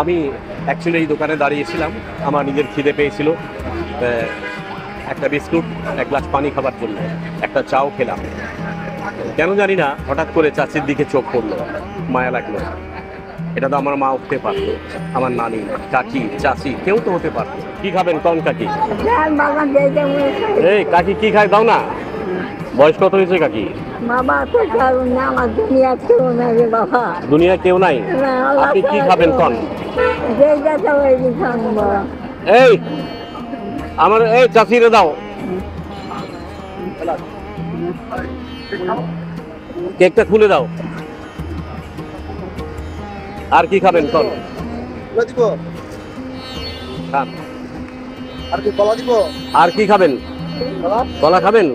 আমি অ্যাকচুয়ালি এই দোকানে দাঁড়িয়েছিলাম। আমার নিজের খিদে পেয়েছিল। একটা বিস্কুট এক গ্লাস পানি খাবার জন্য। একটা চাও খেলাম। কেন জানি না হঠাৎ করে চাচির দিকে চোখ পড়ল। মায়া লাগল। এটা তো আমার মা উঠতে পারতো। আমার নানি কাকি চাচি কেউ তো হতে পারতো। কি খাবেন? কন কাকি। এই কাকি কি খায়? দাও না। বয়স কত হয়েছে কাকি? বাবা তো কারণ না আমার দুনিয়া কেউ না রে বাবা। দুনিয়া কেউ নাই? আপনি কি খাবেন কন। ওই এই আমার এই চাচিরে দাও। কেকটা খুলে দাও। আর কি খাবেন কন? কলা দিব। খান। আর কি কলা দিব? আর কি খাবেন? কলা কলা খাবেন?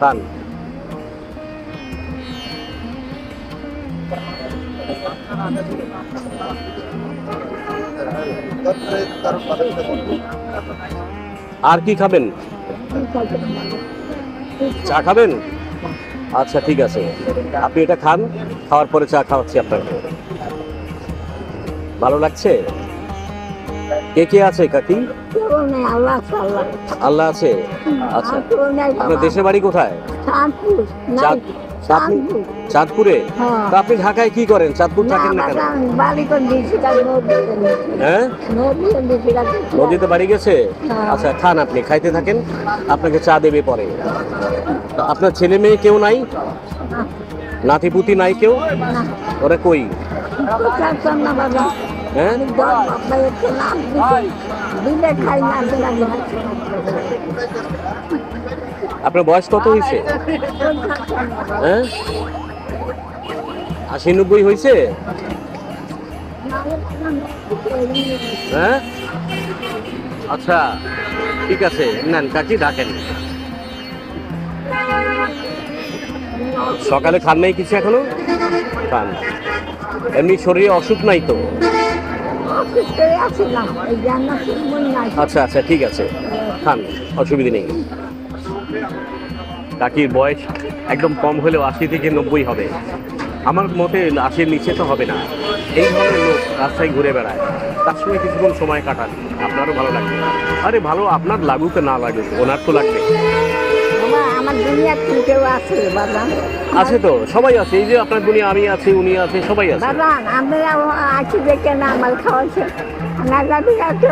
খান। আর কি খাবেন? চা খাবেন? আচ্ছা ঠিক আছে। আপনি এটা খান খাওয়ার পরে চা খাওয়াচ্ছি আপনাকে। ভালো লাগছে? কে কে আছে কাকি? আল্লাহ আছে আচ্ছা। আপনার দেশের বাড়ি কোথায়? চাঁদপুর চাঁদপুর হ্যাঁ। তো আপনি ঢাকায় কি করেন? চাঁদপুর থাকেন না কেন? হ্যাঁ? নদীতে বাড়ি গেছে? হ্যাঁ। আচ্ছা খান আপনি খাইতে থাকেন আপনাকে চা দেবে পরে। তো আপনার ছেলে মেয়ে কেউ নাই? নাতিপুতি নাই কেউ? ওরা কই? হ্যাঁ? খাই না। আপনার বয়স কত হয়েছে হ্যাঁ? আশি নব্বই হয়েছে হ্যাঁ? আচ্ছা ঠিক আছে। নেন কাকি ডাকেন। সকালে খান নাই কিছু এখনও? খান। এমনি শরীরে অসুখ নাই তো? আচ্ছা আচ্ছা ঠিক আছে। খান অসুবিধা নেই। কাকির বয়স একদম কম হলেও আশি থেকে নব্বই হবে। আমার মতে আশির নিচে তো হবে না। এই ধরনের লোক রাস্তায় ঘুরে বেড়ায়। তার সঙ্গে কিছুক্ষণ সময় কাটান। আপনারও ভালো লাগবে। আরে ভালো, আপনার লাগুক না লাগুক, ওনার তো লাগবে। আমার দুনিয়া কেউ আছে বাবা। আছে তো সবাই আছে। এই যে আপনার দুনিয়া আমি আছি উনি আছে সবাই আছে। বাবা আমরা আছি দেখে না আমার খাওয়াছে না যাবি আছে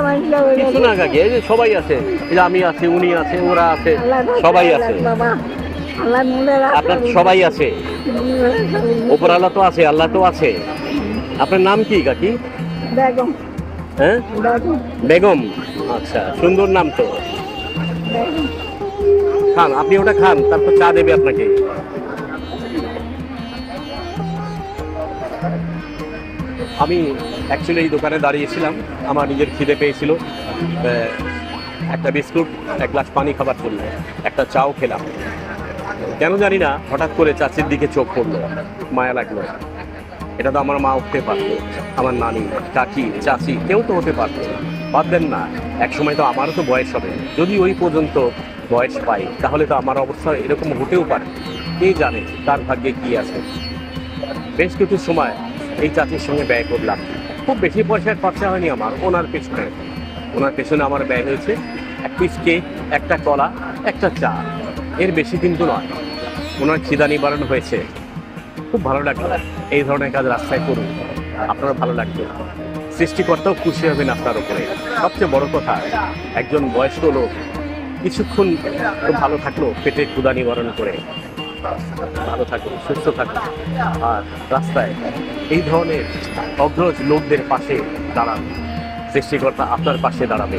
কিছু না কাকি এই যে সবাই আছে। এই যে আমি আছি উনি আছে ওরা আছে সবাই আছে। আল্লাহ আপনার সবাই আছে। ওপরালা তো আছে আল্লাহ তো আছে। আপনার নাম কি কাকি? বেগম। হ্যাঁ? বেগম। বেগম। আচ্ছা সুন্দর নাম তো। বেগম। খান, আপনি ওটা খান, তারপর চা দেবে আপনাকে। আমি অ্যাকচুয়ালি এই দোকানে দাঁড়িয়েছিলাম, আমার নিজের খিদে পেয়েছিল। একটা বিস্কুট, এক গ্লাস পানি খাবার জন্য, একটা চাও খেলাম। কেন জানি না, হঠাৎ করে চাচির দিকে চোখ পড়ল, মায়া লাগল। এটা তো আমার মা উঠতে পারতো, আমার নানি, কাকি, চাচি, কেউ তো হতে পারতো। দেন না এক সময় তো আমারও তো বয়স হবে। যদি ওই পর্যন্ত বয়স পাই, তাহলে তো আমার অবস্থা এরকম হতেও পারে। কে জানে তার ভাগ্যে কি আছে? বেশ কিছু সময় এই চাচির সঙ্গে ব্যয় করলাম। খুব বেশি পয়সার খরচা হয়নি আমার, ওনার পেছনে। ওনার পেছনে আমার ব্যয় হয়েছে এক পিস কেক একটা কলা, একটা চা। এর বেশি কিন্তু নয়। ওনার খিদা নিবারণ হয়েছে। খুব ভালো লাগল এই ধরনের কাজ রাস্তায় করুন। আপনারও ভালো লাগবে। সৃষ্টিকর্তাও খুশি হবেন আপনার উপরে। সবচেয়ে বড় কথা, একজন বয়স্ক লোক কিছুক্ষণ ভালো থাকল, পেটে ক্ষুদা নিবারণ করে। ভালো থাকুন সুস্থ থাকুন আর রাস্তায় এই ধরনের অগ্রজ লোকদের পাশে দাঁড়ান, সৃষ্টিকর্তা আপনার পাশে দাঁড়াবে।